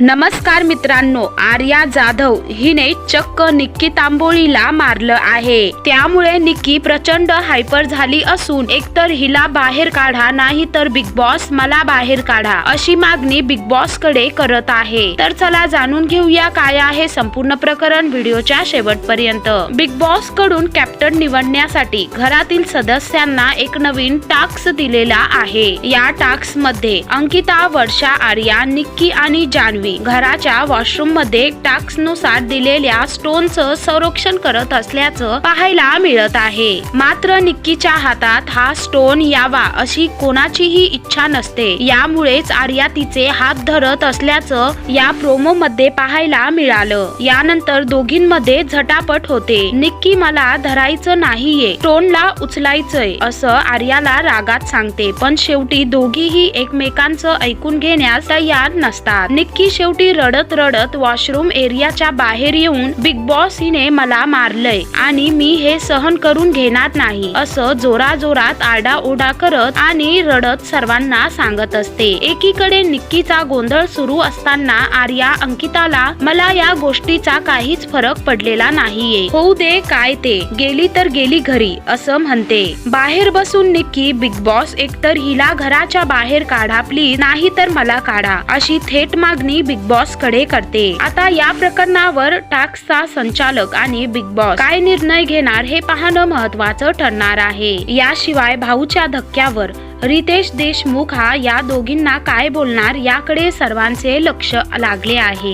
नमस्कार मित्रांनो आर्या जाधव हिने चक्क निक्की तांबोळीला मारलं आहे. त्यामुळे निक्की प्रचंड हायपर झाली असून एकतर हिला बाहेर काढा नाही तर बिग बॉस मला बाहेर काढा अशी मागणी बिग बॉसकडे करत आहे. तर चला जाणून घेऊया काय आहे संपूर्ण प्रकरण व्हिडिओच्या शेवटपर्यंत. बिग बॉसकडून कॅप्टन निवडण्यासाठी घरातील सदस्यांना एक नवीन टास्क दिलेला आहे. या टास्कमध्ये अंकिता वर्षा आर्या निक्की आणि जान्हवी घराच्या वॉशरूममध्ये टास्कनुसार दिलेल्या स्टोनचं संरक्षण करत असल्याचं पाहायला मिळत आहे. मात्र निक्कीच्या हातात हा स्टोन यावा अशी कोणाचीही इच्छा नसते. यामुळेच आर्या तिचे हात धरत असल्याचं या प्रोमो मध्ये पाहायला मिळालं. यानंतर दोघींमध्ये झटापट होते. निक्की मला धरायचं नाहीये. स्टोनला उचलायचंय. असं आर्याला रागात सांगते. पण शेवटी दोघीही एकमेकांचं ऐकून घेण्यास तयार नसतात. निक्की शेवटी रडत रडत वॉशरूम एरियाच्या बाहेर येऊन बिग बॉस हिने मला मारलंय आणि मी हे सहन करून घेणार नाही असं जोरा जोरात आरडाओरडा करत आणि रडत सर्वांना सांगत असते. एकीकडे निक्कीचा गोंधळ सुरू असताना आर्या अंकिताला मला या गोष्टीचा काहीच फरक पडलेला नाहीये. होऊ दे काय ते? गेली तर गेली घरी असं म्हणते. बाहेर बसून निक्की बिग बॉस एकतर हिला घराच्या बाहेर काढा प्लीज. नाही तर मला काढा अशी थेट मागणी बिग बॉसकडे करते. आता या प्रकरणावर टास्कचा संचालक आणि बिग बॉस काय निर्णय घेणार हे पाहणं महत्वाचं ठरणार आहे. याशिवाय भाऊच्या धक्क्यावर रितेश देशमुख हा या दोघींना काय बोलणार याकडे सर्वांचे लक्ष लागले आहे.